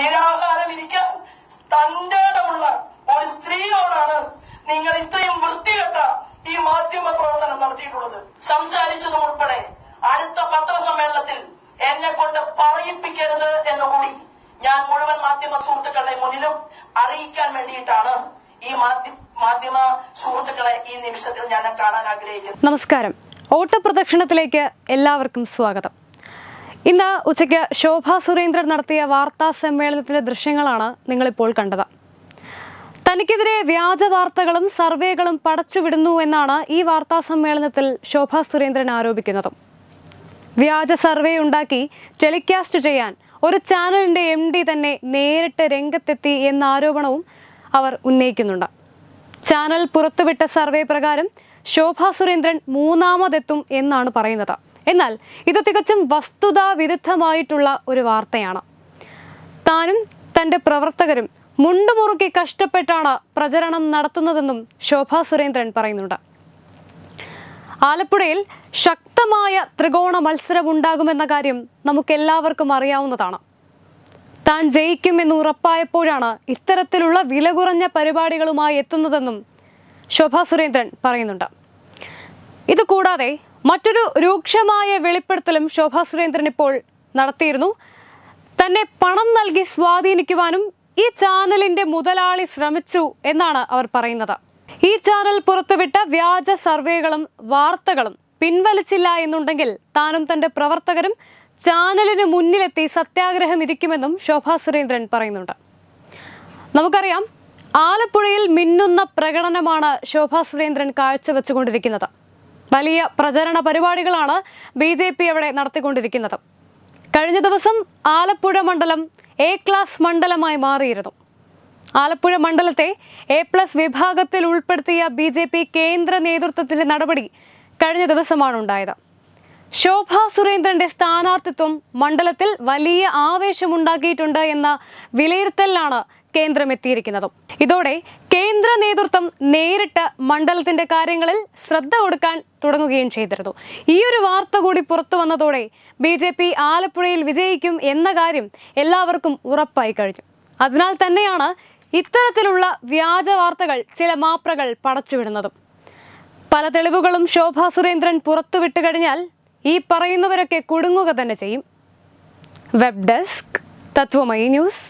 നിരാഹാരം ഇരിക്കാൻ തന്റേടമുള്ള ഒരു സ്ത്രീയോടാണ് നിങ്ങൾ ഇത്രയും വൃത്തികെട്ട ഈ മാധ്യമ പ്രവർത്തനം നടത്തിയിട്ടുള്ളത്. സംസാരിച്ചതും ഉൾപ്പെടെ അടുത്ത പത്രസമ്മേളനത്തിൽ എന്നെ കൊണ്ട് പറയിപ്പിക്കരുത് എന്ന് കൂടി ഞാൻ മുഴുവൻ മാധ്യമ സുഹൃത്തുക്കളുടെ മുന്നിലും അറിയിക്കാൻ വേണ്ടിയിട്ടാണ് ഈ മാധ്യ- മാധ്യമ സുഹൃത്തുക്കളെ ഈ നിമിഷത്തിൽ ഞാൻ കാണാൻ ആഗ്രഹിക്കുന്നു നമസ്കാരം. ഓട്ടപ്രദക്ഷിണത്തിലേക്ക് എല്ലാവർക്കും സ്വാഗതം. ഇന്ന് ഉച്ചയ്ക്ക് ശോഭ സുരേന്ദ്രൻ നടത്തിയ വാർത്താ സമ്മേളനത്തിന്റെ ദൃശ്യങ്ങളാണ് നിങ്ങളിപ്പോൾ കണ്ടത്. തനിക്കെതിരെ വ്യാജ വാർത്തകളും സർവേകളും പടച്ചുവിടുന്നു എന്നാണ് ഈ വാർത്താ സമ്മേളനത്തിൽ ശോഭ സുരേന്ദ്രൻ ആരോപിക്കുന്നത്. വ്യാജ സർവേ ഉണ്ടാക്കി ടെലികാസ്റ്റ് ചെയ്യാൻ ഒരു ചാനലിന്റെ എം ഡി തന്നെ നേരിട്ട് രംഗത്തെത്തി എന്ന ആരോപണവും അവർ ഉന്നയിക്കുന്നുണ്ട്. ചാനൽ പുറത്തുവിട്ട സർവേ പ്രകാരം ശോഭ സുരേന്ദ്രൻ മൂന്നാമതെത്തും എന്നാണ് പറയുന്നത്. എന്നാൽ ഇത് തികച്ചും വസ്തുതാ വിരുദ്ധമായിട്ടുള്ള ഒരു വാർത്തയാണ്. താനും തന്റെ പ്രവർത്തകരും മുണ്ടുമുറുക്കി കഷ്ടപ്പെട്ടാണ് പ്രചരണം നടത്തുന്നതെന്നും ശോഭ സുരേന്ദ്രൻ പറയുന്നുണ്ട്. ആലപ്പുഴയിൽ ശക്തമായ ത്രികോണ മത്സരം ഉണ്ടാകുമെന്ന കാര്യം നമുക്കെല്ലാവർക്കും അറിയാവുന്നതാണ്. താൻ ജയിക്കുമെന്ന് ഉറപ്പായപ്പോഴാണ് ഇത്തരത്തിലുള്ള വില കുറഞ്ഞ പരിപാടികളുമായി എത്തുന്നതെന്നും ശോഭ സുരേന്ദ്രൻ പറയുന്നുണ്ട്. ഇത് കൂടാതെ മറ്റൊരു രൂക്ഷമായ വെളിപ്പെടുത്തലും ശോഭാ സുരേന്ദ്രൻ ഇപ്പോൾ നടത്തിയിരുന്നു. തന്നെ പണം നൽകി സ്വാധീനിക്കുവാനും ഈ ചാനലിന്റെ മുതലാളി ശ്രമിച്ചു എന്നാണ് അവർ പറയുന്നത്. ഈ ചാനൽ പുറത്തുവിട്ട വ്യാജ സർവേകളും വാർത്തകളും പിൻവലിച്ചില്ല എന്നുണ്ടെങ്കിൽ താനും തന്റെ പ്രവർത്തകരും ചാനലിന് മുന്നിലെത്തി സത്യാഗ്രഹം ഇരിക്കുമെന്നും ശോഭാ സുരേന്ദ്രൻ പറയുന്നുണ്ട്. നമുക്കറിയാം ആലപ്പുഴയിൽ മിന്നുന്ന പ്രകടനമാണ് ശോഭാ സുരേന്ദ്രൻ കാഴ്ചവെച്ചുകൊണ്ടിരിക്കുന്നത്. വലിയ പ്രചരണ പരിപാടികളാണ് ബി ജെ പി അവിടെ നടത്തിക്കൊണ്ടിരിക്കുന്നത്. കഴിഞ്ഞ ദിവസം ആലപ്പുഴ മണ്ഡലം എ ക്ലാസ് മണ്ഡലമായി മാറിയിരുന്നു. ആലപ്പുഴ മണ്ഡലത്തെ എ പ്ലസ് വിഭാഗത്തിൽ ഉൾപ്പെടുത്തിയ ബി കേന്ദ്ര നേതൃത്വത്തിന്റെ നടപടി കഴിഞ്ഞ ദിവസമാണ് ഉണ്ടായത്. ശോഭാ സുരേന്ദ്രന്റെ സ്ഥാനാർത്ഥിത്വം മണ്ഡലത്തിൽ വലിയ ആവേശമുണ്ടാക്കിയിട്ടുണ്ട് എന്ന വിലയിരുത്തലിലാണ് കേന്ദ്രം എത്തിയിരിക്കുന്നത് ഇതോടെ കേന്ദ്ര നേതൃത്വം നേരിട്ട് മണ്ഡലത്തിന്റെ കാര്യങ്ങളിൽ ശ്രദ്ധ കൊടുക്കാൻ തുടങ്ങുകയും ചെയ്തിരുന്നു. ഈ ഒരു വാർത്ത കൂടി പുറത്തു വന്നതോടെ ബി ജെ പി ആലപ്പുഴയിൽ വിജയിക്കും എന്ന കാര്യം എല്ലാവർക്കും ഉറപ്പായി കഴിഞ്ഞു. അതിനാൽ തന്നെയാണ് ഇത്തരത്തിലുള്ള വ്യാജ വാർത്തകൾ ചില മാപ്രകൾ പടച്ചുവിടുന്നതും. പല തെളിവുകളും ശോഭാ സുരേന്ദ്രൻ പുറത്തുവിട്ട് കഴിഞ്ഞാൽ ഈ പറയുന്നവരൊക്കെ കുടുങ്ങുക തന്നെ ചെയ്യും. Web desk Tatwamayi news